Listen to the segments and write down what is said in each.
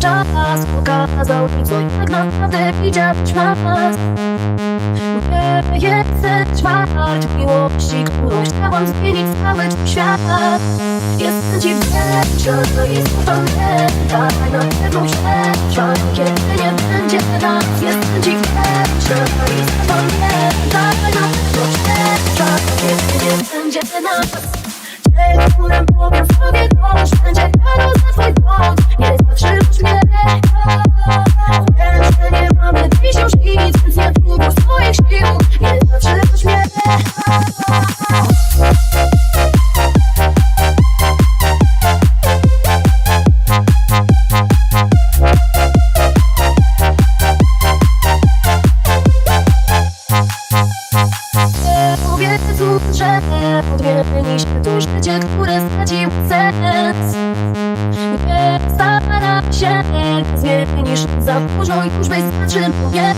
czas pokazał mi, co tak naprawdę widziałeś nas. Nie jesteś wart miłości, którą chciałam zmienić cały świat. Jestem ci wdzięczna i zapamiętaj na pewno przetrwam, kiedy nie będzie nas. Jestem ci wdzięczna i zapamiętaj na pewno przetrwam, kiedy nie będzie nas. Wieczorem powiem sobie że będzie karą za twój błąd. Życie, które stracił sens. Nie stara się, zmienisz za późno i już wystarczy mnie.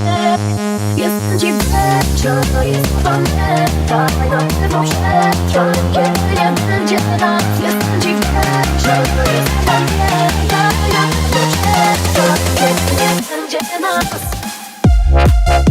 Jestem ci wdzięczna, jest pamiętaj, na pewno przetrwam, kiedy nie będzie nas. Jestem ci wdzięczna, jest pamiętaj, na pewno kiedy nie będzie nas.